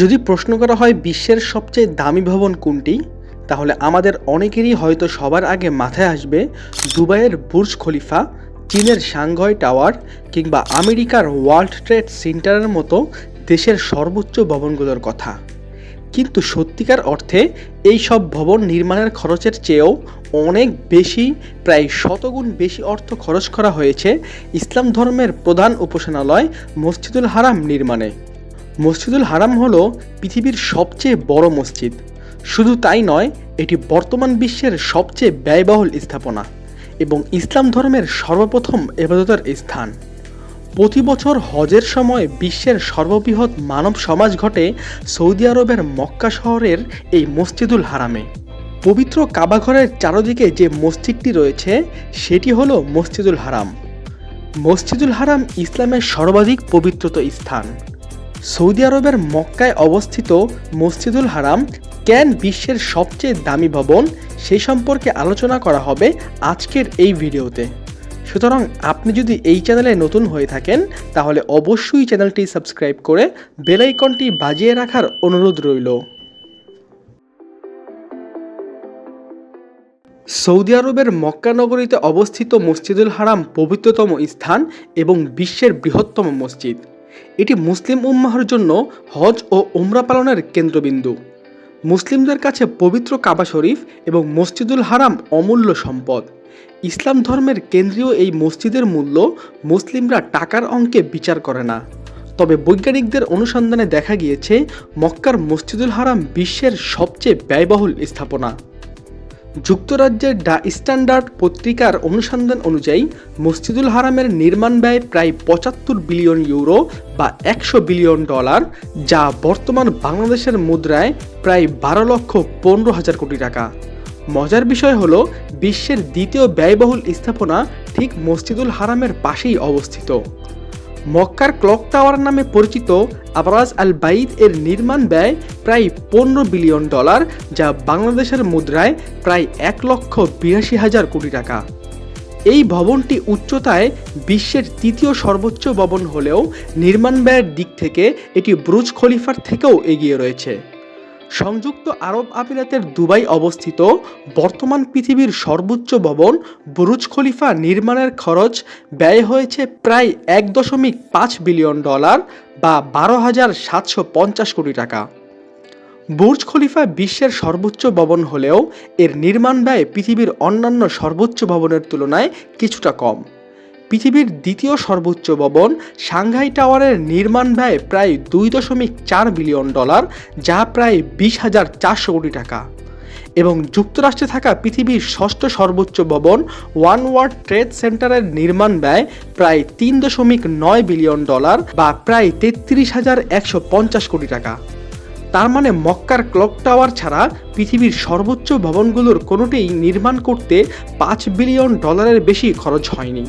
যদি প্রশ্ন করা হয় বিশ্বের সবচেয়ে দামি ভবন কোনটি, তাহলে আমাদের অনেকেরই হয়তো সবার আগে মাথায় আসবে দুবাইয়ের বুর্জ খলিফা, চীনের সাংঘয় টাওয়ার কিংবা আমেরিকার ওয়ার্ল্ড ট্রেড সেন্টারের মতো দেশের সর্বোচ্চ ভবনগুলোর কথা। কিন্তু সত্যিকার অর্থে এই সব ভবন নির্মাণের খরচের চেয়েও অনেক বেশি, প্রায় শতগুণ বেশি অর্থ খরচ করা হয়েছে ইসলাম ধর্মের প্রধান উপাসনালয় মসজিদুল হারাম নির্মাণে। মসজিদুল হারাম হলো পৃথিবীর সবচেয়ে বড় মসজিদ। শুধু তাই নয়, এটি বর্তমান বিশ্বের সবচেয়ে ব্যয়বহুল স্থাপনা এবং ইসলাম ধর্মের সর্বপ্রথম এবাদতের স্থান। প্রতি বছর হজের সময় বিশ্বের সর্ববৃহৎ মানব সমাজ ঘটে সৌদি আরবের মক্কা শহরের এই মসজিদুল হারামে। পবিত্র কাবাঘরের চারদিকে যে মসজিদটি রয়েছে, সেটি হল মসজিদুল হারাম। মসজিদুল হারাম ইসলামের সর্বাধিক পবিত্রত স্থান। সৌদি আরবের মক্কায় অবস্থিত মসজিদুল হারাম, কেন বিশ্বের সবচেয়ে দামি ভবন? সেই সম্পর্কে আলোচনা করা হবে আজকের এই ভিডিওতে। সুতরাং আপনি যদি এই চ্যানেলে নতুন হয়ে থাকেন, তাহলে অবশ্যই চ্যানেলটি সাবস্ক্রাইব করে বেলাইকনটি বাজিয়ে রাখার অনুরোধ রইল। সৌদি আরবের মক্কা নগরীতে অবস্থিত মসজিদুল হারাম পবিত্রতম স্থান এবং বিশ্বের বৃহত্তম মসজিদ। এটি মুসলিম উম্মাহর জন্য হজ ও উমরা পালনের কেন্দ্রবিন্দু। মুসলিমদের কাছে পবিত্র কাবা শরীফ এবং মসজিদুল হারাম অমূল্য সম্পদ। ইসলাম ধর্মের কেন্দ্রীয় এই মসজিদের মূল্য মুসলিমরা টাকার অঙ্কে বিচার করে না। তবে বৈজ্ঞানিকদের অনুসন্ধানে দেখা গিয়েছে, মক্কার মসজিদুল হারাম বিশ্বের সবচেয়ে ব্যয়বহুল স্থাপনা। যুক্তরাজ্যের দ্য স্ট্যান্ডার্ড পত্রিকার অনুসন্ধান অনুযায়ী, মসজিদুল হারামের নির্মাণ ব্যয় প্রায় পঁচাত্তর বিলিয়ন ইউরো বা একশো বিলিয়ন ডলার, যা বর্তমান বাংলাদেশের মুদ্রায় প্রায় বারো লক্ষ পনেরো হাজার কোটি টাকা। মজার বিষয় হলো, বিশ্বের দ্বিতীয় ব্যয়বহুল স্থাপনা ঠিক মসজিদুল হারামের পাশেই অবস্থিত। মক্কার ক্লক টাওয়ার নামে পরিচিত আবরাজ আল বাইদ এর নির্মাণ ব্যয় প্রায় পনেরো বিলিয়ন ডলার, যা বাংলাদেশের মুদ্রায় প্রায় এক লক্ষ বিরাশি হাজার কোটি টাকা। এই ভবনটি উচ্চতায় বিশ্বের তৃতীয় সর্বোচ্চ ভবন হলেও নির্মাণ ব্যয়ের দিক থেকে এটি ব্রুজ খলিফার থেকেও এগিয়ে রয়েছে। সংযুক্ত আরব আমিরাতের দুবাই অবস্থিত বর্তমান পৃথিবীর সর্বোচ্চ ভবন বুরুজ খলিফা নির্মাণের খরচ ব্যয় হয়েছে প্রায় এক দশমিক পাঁচ বিলিয়ন ডলার বা বারো হাজার সাতশো পঞ্চাশ কোটি টাকা। বুর্জ খলিফা বিশ্বের সর্বোচ্চ ভবন হলেও এর নির্মাণ ব্যয় পৃথিবীর অন্যান্য সর্বোচ্চ ভবনের তুলনায় কিছুটা কম। পৃথিবীর দ্বিতীয় সর্বোচ্চ ভবন সাংঘাই টাওয়ারের নির্মাণ ব্যয় প্রায় দুই দশমিক চার বিলিয়ন ডলার, যা প্রায় বিশ হাজার চারশো কোটি টাকা। এবং যুক্তরাষ্ট্রে থাকা পৃথিবীর ষষ্ঠ সর্বোচ্চ ভবন ওয়ান ওয়ার্ল্ড ট্রেড সেন্টারের নির্মাণ ব্যয় প্রায় তিন দশমিক নয় বিলিয়ন ডলার বা প্রায় তেত্রিশ হাজার একশো পঞ্চাশ কোটি টাকা। তার মানে মক্কার ক্লক টাওয়ার ছাড়া পৃথিবীর সর্বোচ্চ ভবনগুলোর কোনোটিই নির্মাণ করতে পাঁচ বিলিয়ন ডলারের বেশি খরচ হয়নি।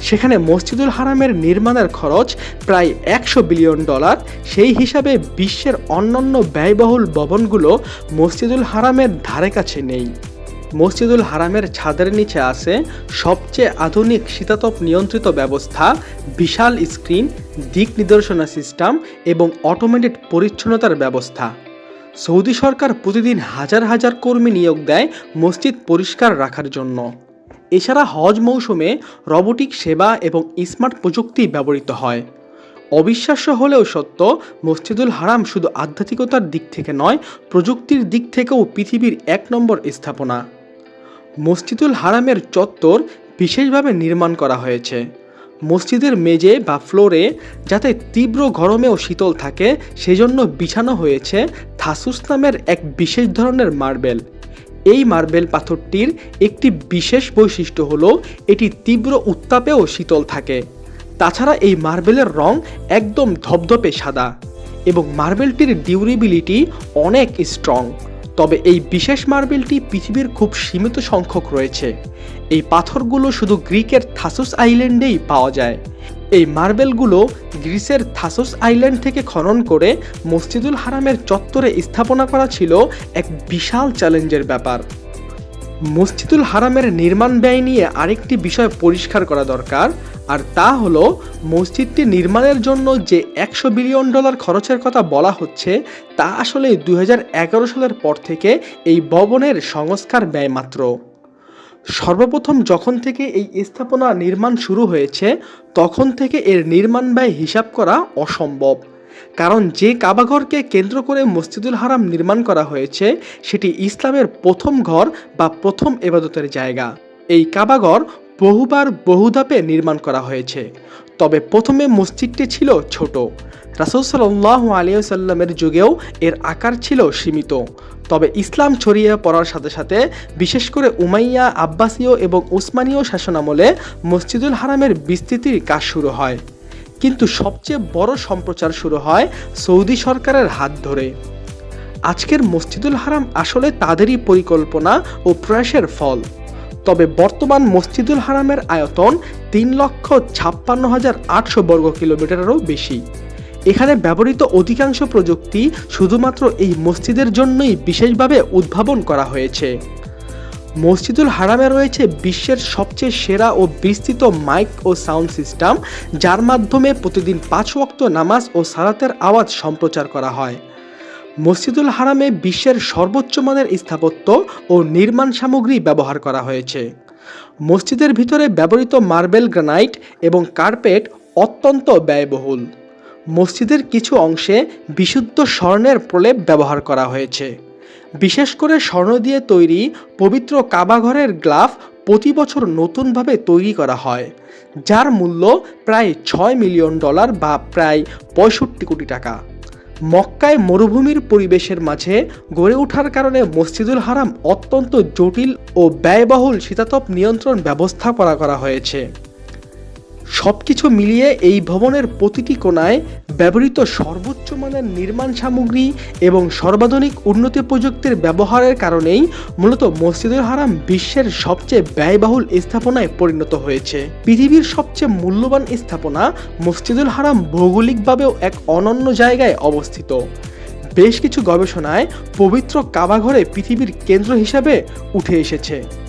সেখানে মসজিদুল হারামের নির্মাণের খরচ প্রায় একশো বিলিয়ন ডলার। সেই হিসাবে বিশ্বের অন্যান্য ব্যয়বহুল ভবনগুলো মসজিদুল হারামের ধারে কাছে নেই। মসজিদুল হারামের ছাদের নিচে আছে সবচেয়ে আধুনিক শীতাতপ নিয়ন্ত্রিত ব্যবস্থা, বিশাল স্ক্রিন, দিক নির্দেশনা সিস্টেম এবং অটোমেটেড পরিচ্ছন্নতার ব্যবস্থা। সৌদি সরকার প্রতিদিন হাজার হাজার কর্মী নিয়োগ দেয় মসজিদ পরিষ্কার রাখার জন্য। এছাড়া হজ মৌসুমে রবোটিক সেবা এবং স্মার্ট প্রযুক্তি ব্যবহৃত হয়। অবিশ্বাস্য হলেও সত্য, মসজিদুল হারাম শুধু আধ্যাত্মিকতার দিক থেকে নয়, প্রযুক্তির দিক থেকেও পৃথিবীর এক নম্বর স্থাপনা। মসজিদুল হারামের চত্বর বিশেষভাবে নির্মাণ করা হয়েছে। মসজিদের মেঝে বা ফ্লোরে যাতে তীব্র গরমেও শীতল থাকে, সেজন্য বিছানো হয়েছে থাসুস নামের এক বিশেষ ধরনের মার্বেল। এই মার্বেল পাথরটির একটি বিশেষ বৈশিষ্ট্য হল, এটি তীব্র উত্তাপেও শীতল থাকে। তাছাড়া এই মার্বেলের রং একদম ধপধপে সাদা এবং মার্বেলটির ডিউরেবিলিটি অনেক স্ট্রং তবে এই বিশেষ মার্বেলটি পৃথিবীর খুব সীমিত সংখ্যক রয়েছে। এই পাথরগুলো শুধু গ্রিকের থাসুস আইল্যান্ডেই পাওয়া যায়। এই মার্বেলগুলো গ্রিসের থাসোস আইল্যান্ড থেকে খনন করে মসজিদুল হারামের চত্বরে স্থাপনা করা ছিল এক বিশাল চ্যালেঞ্জের ব্যাপার। মসজিদুল হারামের নির্মাণ ব্যয় নিয়ে আরেকটি বিষয় পরিষ্কার করা দরকার। আর তা হলো, মসজিদটি নির্মাণের জন্য যে একশো বিলিয়ন ডলার খরচের কথা বলা হচ্ছে, তা আসলে দু হাজার এগারো সালের পর থেকে এই ভবনের সংস্কার ব্যয় মাত্র। সর্বপ্রথম যখন থেকে এই স্থাপনা নির্মাণ শুরু হয়েছে, তখন থেকে এর নির্মাণ ব্যয় হিসাব করা অসম্ভব। কারণ যে কাবাঘরকে কেন্দ্র করে মসজিদুল হারাম নির্মাণ করা হয়েছে, সেটি ইসলামের প্রথম ঘর বা প্রথম এবাদতের জায়গা। এই কাবাঘর বহুবার বহুধাপে নির্মাণ করা হয়েছে। তবে প্রথমে মসজিদটি ছিল ছোট। রাসুল সাল্লাহ আলিয়াল্লামের যুগেও এর আকার ছিল সীমিত। তবে ইসলাম ছড়িয়ে পড়ার সাথে সাথে, বিশেষ করে উমাইয়া, আব্বাসীয় এবং উসমানীয় শাসনামলে মসজিদুল হারামের বিস্তৃতির কাজ শুরু হয়। কিন্তু সবচেয়ে বড় সম্প্রচার শুরু হয় সৌদি সরকারের হাত ধরে। আজকের মসজিদুল হারাম আসলে তাদেরই পরিকল্পনা ও প্রয়াসের ফল। তবে বর্তমান মসজিদুল হারামের আয়তন তিন লক্ষ ছাপ্পান্ন হাজার আটশো বর্গ কিলোমিটারেরও বেশি। এখানে ব্যবহৃত অধিকাংশ প্রযুক্তি শুধুমাত্র এই মসজিদের জন্যই বিশেষভাবে উদ্ভাবন করা হয়েছে। মসজিদুল হারামে রয়েছে বিশ্বের সবচেয়ে সেরা ও বিস্তৃত মাইক ও সাউন্ড সিস্টেম, যার মাধ্যমে প্রতিদিন পাঁচ ওয়াক্ত নামাজ ও সালাতের আওয়াজ সম্প্রচার করা হয়। মসজিদুল হারামে বিশ্বের সর্বোচ্চ মানের স্থাপত্য ও নির্মাণ সামগ্রী ব্যবহার করা হয়েছে। মসজিদের ভিতরে ব্যবহৃত মার্বেল গ্রানাইট এবং কার্পেট অত্যন্ত ব্যয়বহুল। মসজিদের কিছু অংশে বিশুদ্ধ স্বর্ণের প্রলেপ ব্যবহার করা হয়েছে। বিশেষ করে স্বর্ণ দিয়ে তৈরি পবিত্র কাবাঘরের গ্লাফ প্রতি বছর নতুনভাবে তৈরি করা হয়, যার মূল্য প্রায় ছয় মিলিয়ন ডলার বা প্রায় পঁয়ষট্টি কোটি টাকা। মক্কায় মরুভূমির পরিবেশের মাঝে গড়ে ওঠার কারণে মসজিদুল হারাম অত্যন্ত জটিল ও ব্যয়বহুল শীতাতপ নিয়ন্ত্রণ ব্যবস্থা করা করা হয়েছে। সব কিছু মিলিয়ে এই ভবনের প্রতিটি কোণায় ব্যবহৃত সর্বোচ্চ মানের নির্মাণ সামগ্রী এবং সর্বাধুনিক উন্নতি প্রযুক্তির ব্যবহারের কারণেই মূলত মসজিদুল হারাম বিশ্বের সবচেয়ে ব্যয়বহুল স্থাপনায় পরিণত হয়েছে। পৃথিবীর সবচেয়ে মূল্যবান স্থাপনা মসজিদুল হারাম ভৌগোলিকভাবেও এক অনন্য জায়গায় অবস্থিত। বেশ কিছু গবেষণায় পবিত্র কাবাঘরে পৃথিবীর কেন্দ্র হিসাবে উঠে এসেছে।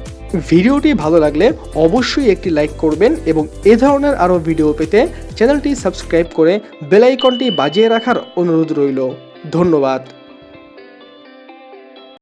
ভিডিওটি ভালো লাগলে অবশ্যই একটি লাইক করবেন এবং এ ধরনের আরও ভিডিও পেতে চ্যানেলটি সাবস্ক্রাইব করে বেলাইকনটি বাজিয়ে রাখার অনুরোধ রইল। ধন্যবাদ।